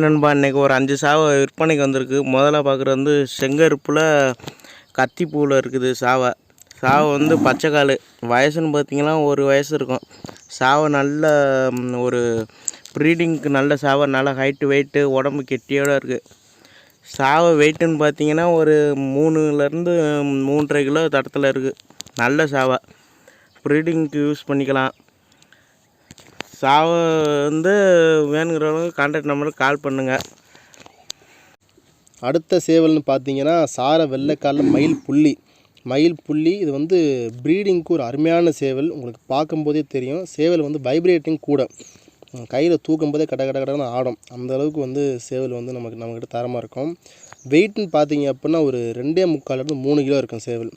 நண்பா இன்றைக்கி ஒரு அஞ்சு சாவை விற்பனைக்கு வந்திருக்கு. முதல்ல பார்க்குறது வந்து செங்கருப்பில் கத்திப்பூவில் இருக்குது சாவை. சாவை வந்து பச்சைக்கால் வயசுன்னு பார்த்தீங்கன்னா ஒரு வயசு இருக்கும். சாவை நல்ல ஒரு ப்ரீடிங்க்கு நல்ல சாவை நல்ல ஹைட்டு வெயிட்டு உடம்பு கெட்டியோடு இருக்குது சாவை வெயிட்டுன்னு பார்த்தீங்கன்னா ஒரு மூணுலேருந்து மூன்றரை கிலோ தடத்தில் இருக்குது நல்ல சாவை. ப்ரீடிங்க்கு யூஸ் பண்ணிக்கலாம். சாவை வந்து வேணுங்கிறவங்க கான்டாக்ட் நம்பருக்கு கால் பண்ணுங்கள் அடுத்த சேவல்னு பார்த்தீங்கன்னா சார வெள்ளைக்கால மயில் புள்ளி. மயில் புள்ளி இது வந்து ப்ரீடிங்க்கு ஒரு அருமையான சேவல். உங்களுக்கு பார்க்கும்போதே தெரியும். சேவல் வந்து வைப்ரேட்டிங் கூட. கையில் தூக்கும்போதே கட கட கடன்னு ஆடும். அந்த அளவுக்கு வந்து சேவல் வந்து நமக்கு நம்மக்கிட்ட தரமாக இருக்கும். வெயிட்னு பார்த்தீங்க அப்படின்னா ஒரு ரெண்டே முக்கால்லேருந்து மூணு கிலோ இருக்கும் சேவல்.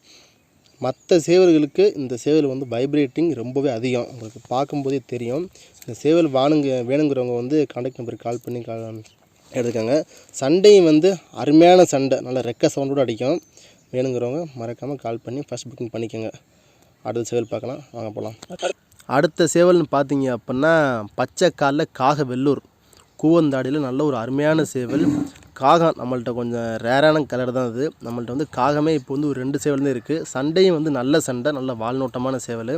மற்ற சேவல்களுக்கு இந்த சேவல் வந்து வைப்ரேட்டிங் ரொம்பவே அதிகம். உங்களுக்கு பார்க்கும்போதே தெரியும். இந்த சேவல் வாணுங்க வேணுங்கிறவங்க வந்து கான்டாக்ட் நம்பருக்கு கால் பண்ணி கா எடுத்துக்கோங்க. சண்டையும் வந்து அருமையான சண்டை. நல்ல ரெக்க சவுண்டோடு அடிக்கும். வேணுங்கிறவங்க மறக்காமல் கால் பண்ணி ஃபஸ்ட் புக்கிங் பண்ணிக்கோங்க. அடுத்த சேவல் பார்க்கலாம். வாங்க போகலாம் அடுத்த சேவல்னு பார்த்தீங்க அப்படின்னா பச்சை காலில் காக வெள்ளூர் கூவந்தாடியில் நல்ல ஒரு அருமையான சேவல். காகம் நம்மள்ட்ட கொஞ்சம் ரேரான கலர் தான் அது. நம்மள்ட்ட வந்து காகமே இப்போ வந்து ஒரு ரெண்டு சேவல் தான் இருக்குது சண்டையும் வந்து நல்ல சண்டை நல்ல வால்நோட்டமான சேவல்.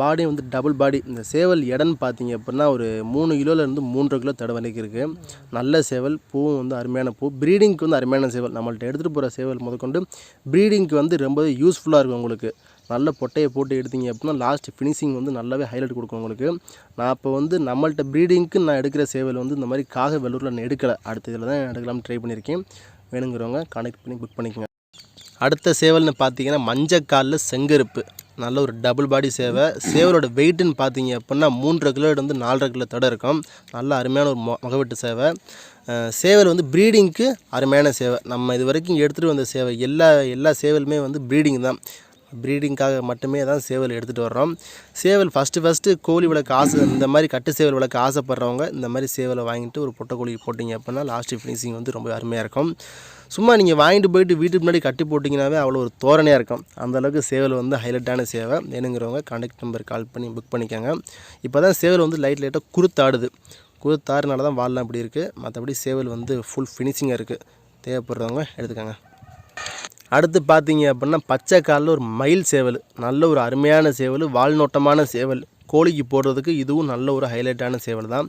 பாடியும் வந்து டபுள் பாடி இந்த சேவல் எடன்னு பார்த்தீங்க அப்படின்னா ஒரு மூணு கிலோலேருந்து மூன்றரை கிலோ தடை வரைக்கும் இருக்குது நல்ல சேவல் பூவும் வந்து அருமையான பூ. ப்ரீடிங்க்கு வந்து அருமையான சேவல். நம்மள்ட்ட எடுத்துகிட்டு போகிற சேவல் முதற்கொண்டு ப்ரீடிங்க்கு வந்து ரொம்பவே யூஸ்ஃபுல்லாக இருக்கும் உங்களுக்கு. நல்ல பொட்டையை போட்டு எடுத்தீங்க அப்படின்னா லாஸ்ட் ஃபினிஷிங் வந்து நல்லாவே ஹைலைட் கொடுக்கும் உங்களுக்கு. நான் இப்போ வந்து நம்மள்ட்ட ப்ரீடிங்க்கு நான் எடுக்கிற சேவல் வந்து இந்த மாதிரி காக வெள்ளூரில் நான் எடுக்கலை. அடுத்த இதில் தான் எடுக்கலாம்னு ட்ரை பண்ணியிருக்கேன் வேணுங்கிறவங்க கனெக்ட் பண்ணி புக் பண்ணிக்கோங்க. அடுத்த சேவல்னு பார்த்தீங்கன்னா மஞ்சக்காலில் செங்கருப்பு. நல்ல ஒரு டபுள் பாடி சேவை. சேவலோட வெயிட்டுன்னு பார்த்தீங்க அப்படின்னா மூன்றரை கிலோ வந்து நாலரை கிலோ தடை இருக்கும். நல்ல அருமையான ஒரு மொ முகவெட்டு சேவை. சேவல் வந்து ப்ரீடிங்க்கு அருமையான சேவை. நம்ம இது வரைக்கும் எடுத்துகிட்டு வந்த சேவை. எல்லா எல்லா சேவலுமே வந்து ப்ரீடிங் தான். ப்ரீடிங்காக மட்டுமே தான் சேவல் எடுத்துகிட்டு வர்றோம். சேவல் ஃபஸ்ட்டு ஃபஸ்ட்டு கோழி விளக்கு ஆசை இந்த மாதிரி கட்டு சேவல் விளக்கு ஆசைப்படுறவங்க இந்த மாதிரி சேவலை வாங்கிட்டு ஒரு பொட்டை கோழி போட்டிங்க அப்படின்னா லாஸ்ட்டு ஃபினிஷிங் வந்து ரொம்ப அருமையாக இருக்கும். சும்மா நீங்கள் வாங்கிட்டு போயிட்டு வீட்டுக்கு முன்னாடி கட்டி போட்டிங்கனாவே அவ்வளோ ஒரு தோரணையாக இருக்கும். அந்தளவுக்கு சேவல் வந்து ஹைலைட்டான சேவை. வேணுங்கிறவங்க கான்டாக்ட் நம்பர் கால் பண்ணி புக் பண்ணிக்கோங்க. இப்போ தான் சேவல் வந்து லைட் லைட்டாக குருத்தாடுது. குருத்தாறுனால தான் வால்லாம் இப்படி இருக்குது மற்றபடி சேவல் வந்து ஃபுல் ஃபினிஷிங்காக இருக்குது தேவைப்படுறவங்க எடுத்துக்கோங்க. அடுத்து பார்த்தீங்க அப்படின்னா பச்சை காலில் ஒரு மயில் சேவல். நல்ல ஒரு அருமையான சேவல் வால்நோட்டமான சேவல். கோழிக்கு போடுறதுக்கு இதுவும் நல்ல ஒரு ஹைலைட்டான சேவல் தான்.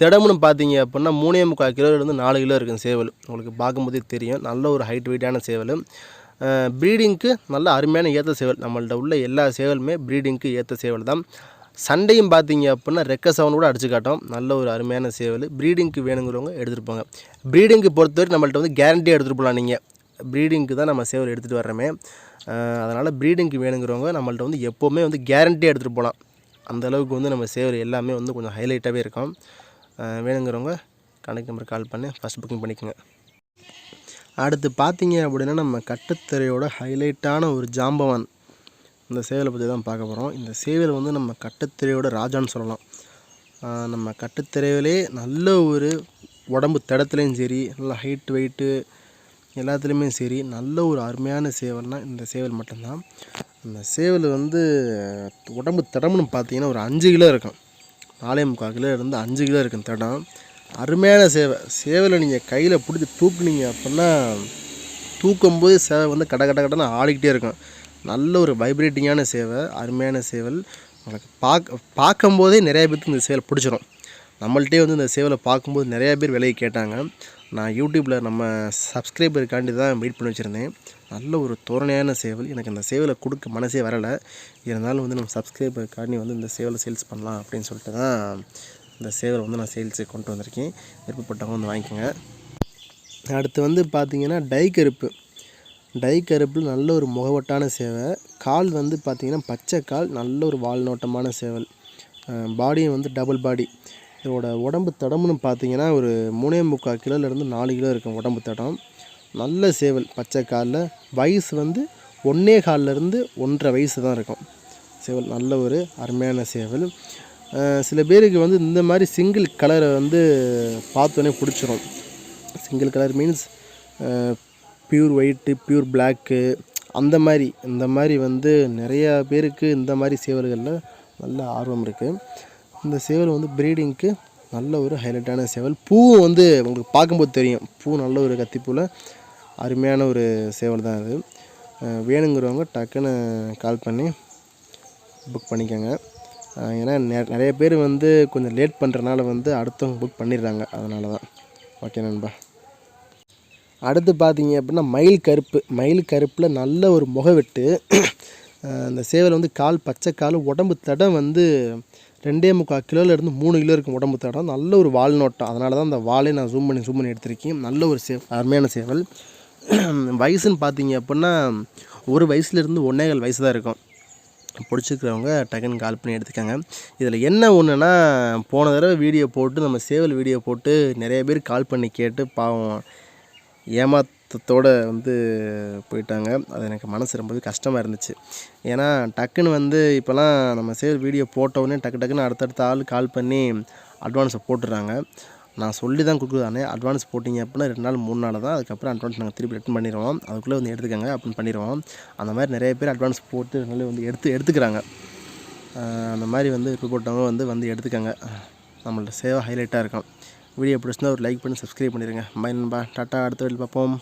திடம்னு பார்த்தீங்க அப்படின்னா மூணே முக்கால் கிலோலேருந்து நாலு கிலோ இருக்கும் சேவல். உங்களுக்கு பார்க்கும்போதே தெரியும். நல்ல ஒரு ஹைட் வெயிட்டான சேவல். ப்ரீடிங்க்கு நல்ல அருமையான ஏற்ற சேவல். நம்மள்ட்ட உள்ள எல்லா சேவலுமே ப்ரீடிங்க்கு ஏற்ற சேவல் தான். சண்டையும் பார்த்தீங்க அப்படின்னா ரெக்க சவுண்ட் கூட அடிச்சு காட்டும். நல்ல ஒரு அருமையான சேவல். ப்ரீடிங்க்கு வேணுங்கிறவங்க எடுத்துகிட்டு போங்க. ப்ரீடிங்க்கு பொறுத்தவரை நம்மள்ட்ட வந்து கேரண்டியாக எடுத்துகிட்டு போகலாம் நீங்கள் ப்ரீடிங்க்கு தான் நம்ம சேவல் எடுத்துகிட்டு வர்றோமே. அதனால் ப்ரீடிங்க்கு வேணுங்கிறவங்க நம்மள்ட்ட வந்து எப்போவுமே வந்து கேரண்டியாக எடுத்துகிட்டு போகலாம். அந்தளவுக்கு வந்து நம்ம சேவல் எல்லாமே வந்து கொஞ்சம் ஹைலைட்டாகவே இருக்கும். வேணுங்கிறவங்க கணக்கு நம்பர் கால் பண்ணி ஃபஸ்ட் புக்கிங் பண்ணிக்கோங்க. அடுத்து பார்த்தீங்க அப்படின்னா நம்ம கட்டுத்தறையோட ஹைலைட்டான ஒரு ஜாம்பவான். இந்த சேவலை பற்றி தான் பார்க்க போகிறோம் இந்த சேவல் வந்து நம்ம கட்டுத்திரையோட ராஜான்னு சொல்லலாம். நம்ம கட்டுத்திரையிலே நல்ல ஒரு உடம்பு தடத்துலேயும் சரி நல்ல ஹைட் வெயிட்டு எல்லாத்துலேயுமே சரி நல்ல ஒரு அருமையான சேவல்னால் இந்த சேவல் மட்டும்தான். இந்த சேவல் வந்து உடம்பு தடம்னு பார்த்தீங்கன்னா ஒரு அஞ்சு கிலோ இருக்கும். நாலே முக்கால் கிலோ இருந்து அஞ்சு கிலோ இருக்கும் தடம். அருமையான சேவை சேவலை நீங்கள் கையில் பிடிச்சி தூக்குனீங்க அப்படின்னா தூக்கும்போது சேவை வந்து கட கட கடன்னு ஆடிக்கிட்டே இருக்கும். நல்ல ஒரு வைப்ரேட்டிங்கான சேவை அருமையான சேவல். உங்களுக்கு பார்க்க பார்க்கும்போதே நிறையா பேருக்கு இந்த சேவல் பிடிச்சிரும். நம்மள்ட்டே வந்து இந்த சேவலை பார்க்கும்போது நிறையா பேர் விலையை கேட்டாங்க. நான் யூடியூப்பில் நம்ம சப்ஸ்கிரைபருக்காண்டி தான் வெயிட் பண்ணி வச்சுருந்தேன். நல்ல ஒரு தோரணையான சேவல். எனக்கு அந்த சேவலை கொடுக்க மனசே வரலை. இருந்தாலும் வந்து நம்ம சப்ஸ்கிரைபருக்காண்டி வந்து இந்த சேவலை சேல்ஸ் பண்ணலாம் அப்படின்னு சொல்லிட்டு தான் இந்த சேவலை வந்து நான் சேல்ஸுக்கு கொண்டு வந்திருக்கேன். விருப்பப்பட்டவங்க வந்து வாங்கிக்கோங்க. அடுத்து வந்து பார்த்திங்கன்னா டை கருப்பு. டை கருப்பில் நல்ல ஒரு முகவட்டான சேவை. கால் வந்து பார்த்திங்கன்னா பச்சை கால் நல்ல ஒரு வால்நோட்டமான சேவல். பாடியும் வந்து டபுள் பாடி இதோட உடம்பு தடம்னு பார்த்தீங்கன்னா ஒரு மூணே முக்கால் கிலோலேருந்து நாலு கிலோ இருக்கும் உடம்பு தடம். நல்ல சேவல் பச்சை காலில். வயசு வந்து ஒன்றே கால்லேருந்து ஒன்றரை வயசு தான் இருக்கும். சேவல் நல்ல ஒரு அருமையான சேவல். சில பேருக்கு வந்து இந்த மாதிரி சிங்கிள் கலரை வந்து பார்த்தோன்னே பிடிச்சிரும். Single colour means pure white pure black அந்த மாதிரி இந்த மாதிரி வந்து நிறையா பேருக்கு இந்த மாதிரி சேவல்களில் நல்ல ஆர்வம் இருக்குது இந்த சேவல் வந்து ப்ரீடிங்க்கு நல்ல ஒரு ஹைலைட்டான சேவல். பூவும் வந்து உங்களுக்கு பார்க்கும்போது தெரியும். பூ நல்ல ஒரு கத்திப்பூவில் அருமையான ஒரு சேவல் தான் அது வேணுங்கிறவங்க டக்குன்னு கால் பண்ணி புக் பண்ணிக்கோங்க. ஏன்னா நெ- நிறைய பேர் வந்து கொஞ்சம் லேட் பண்ணுறனால வந்து அடுத்தவங்க புக் பண்ணிடுறாங்க. அதனால தான் ஓகே நண்பா. அடுத்து பார்த்தீங்க அப்படின்னா மயில் கருப்பு. மயில் கருப்பில் நல்ல ஒரு முகவெட்டு. அந்த சேவல் வந்து கால் பச்சை கால் உடம்பு தடம் வந்து ரெண்டே முக்கால் கிலோலேருந்து மூணு கிலோ இருக்கும் உடம்பு தடம் நல்ல ஒரு வால் நோட்டம். அதனால தான் அந்த வாலை நான் ஜூம் பண்ணி ஜூம் பண்ணி எடுத்திருக்கேன். நல்ல ஒரு சே அருமையான சேவல். வயசுன்னு பார்த்தீங்க அப்படின்னா ஒரு வயசுலேருந்து ஒன்னேகால் வயசு தான் இருக்கும். பிடிச்சிருக்கிறவங்க டக்குன்னு கால் பண்ணி எடுத்துக்கோங்க. இதில் என்ன ஒன்றுனா போன தடவை வீடியோ போட்டு நம்ம சேவல் வீடியோ போட்டு நிறைய பேர் கால் பண்ணி கேட்டு பாவம் ஏமாத்தத்தோடு வந்து போயிட்டாங்க. அது எனக்கு மனசு ரொம்பவே கஷ்டமாக இருந்துச்சு. ஏன்னா டக்குன்னு வந்து இப்போலாம் நம்ம சேர் வீடியோ போட்டவுடனே டக்கு டக்குன்னு அடுத்தடுத்த ஆள் கால் பண்ணி அட்வான்ஸை போட்டுடுறாங்க. நான் சொல்லி தான் கொடுக்குறானே அட்வான்ஸ் போட்டிங்க அப்படின்னா ரெண்டு நாள் மூணு நாள் தான். அதுக்கப்புறம் அட்வான்ஸ் நாங்கள் திருப்பி ரிட்டன் பண்ணிடுவோம். அதுக்குள்ளே வந்து எடுத்துக்கோங்க அப்படின்னு பண்ணிடுவோம். அந்த மாதிரி நிறைய பேர் அட்வான்ஸ் போட்டு ரெண்டு வந்து எடுத்து எடுத்துக்கிறாங்க. அந்த மாதிரி வந்து இப்போ போட்டவங்க வந்து வந்து எடுத்துக்கோங்க. நம்மள்ட்ட சேவை ஹைலைட்டாக இருக்கும். வீடியோ பிடிச்சிருந்தா ஒரு லைக் பண்ணி சப்ஸ்கிரைப் பண்ணிடுங்க. பை நண்பா. டாட்டா அடுத்த வீட்டில் பார்ப்போம்.